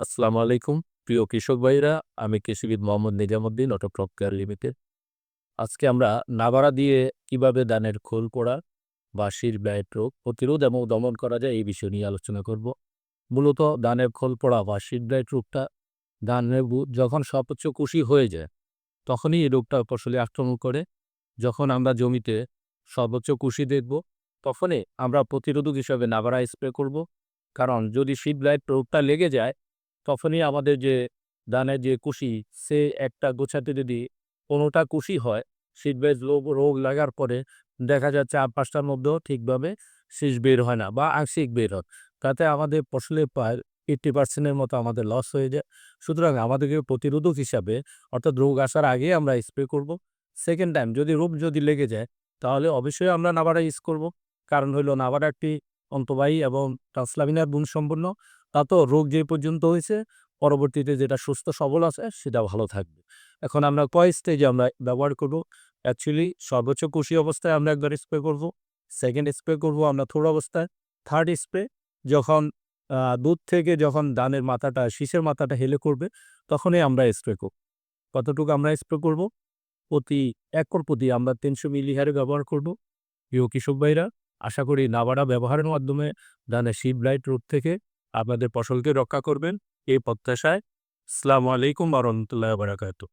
আসসালামু আলাইকুম। প্রিয় কৃষক ভাইরা আমি কৃষিবিদ Mohammad Nizamuddin, Autocrop care limited. আজকে আমরা নাবারা দিয়ে কীভাবে ধানের খোল পড়া বা শির ব্যাট রোগ প্রতিরোধ এবং দমন করা যায় এই বিষয় নিয়ে আলোচনা করব। মূলত ধানের খোল পড়া বা শির ব্যাট রোগটা ধানের যখন সর্বোচ্চ কুশি হয়ে যায়, তখনই এই রোগটা ফসলে আক্রমণ করে। যখন আমরা জমিতে সর্বোচ্চ কুশি দেখব, তখনই আমরা প্রতিরোধক হিসাবে নাবারা স্প্রে করব। কারণ যদি শীত ব্লাইট রোগটা লেগে যায় তখনই আমাদের যে ধানের যে কুশি, সে একটা গোছাতে যদি কোনোটা কুশি হয়, শীত ব্লাইট রোগ রোগ লাগার পরে দেখা যাচ্ছে চার পাঁচটার মধ্যেও ঠিকভাবে শীষ বের হয় না বা আংশিক বের হয়। তাতে আমাদের ফসলে প্রায় এইট্টি পার্সেন্টের মতো আমাদের লস হয়ে যায়। সুতরাং আমাদেরকে প্রতিরোধক হিসাবে, অর্থাৎ রোগ আসার আগে আমরা স্প্রে করব। সেকেন্ড টাইম যদি রোগ যদি লেগে যায়, তাহলে অবশ্যই আমরা নাবারা ইউজ করব। কারণ হলো নাবারা একটি অন্তবাহী এবং ট্রান্সলামিনার গুণ সম্পন্ন। তা তো রোগ যে পর্যন্ত হয়েছে, পরবর্তীতে যেটা সুস্থ সবল আছে সেটা ভালো থাকবে। এখন আমরা কয় স্টেজে আমরা ব্যবহার করব? অ্যাকচুয়ালি সর্বোচ্চ কুশি অবস্থায় আমরা একবার স্প্রে করব সেকেন্ড স্প্রে করব আমরা থোড় অবস্থায় থার্ড স্প্রে যখন দুধ থেকে যখন ধানের মাথাটা, শীষের মাথাটা হেলে করবে, তখনই আমরা স্প্রে করব। কতটুকু আমরা স্প্রে করব? প্রতি একর প্রতি আমরা তিনশো মিলি হারে ব্যবহার করব। প্রিয় কৃষক ভাইরা আশা করি নাবাড়া ব্যবহারের মাধ্যমে ধানের শিব লাইট রোড থেকে আপনাদের ফসলকে রক্ষা করবেন। এই প্রত্যাশায় আসসালামু আলাইকুম রহমতুল্লাহ বারাকাতু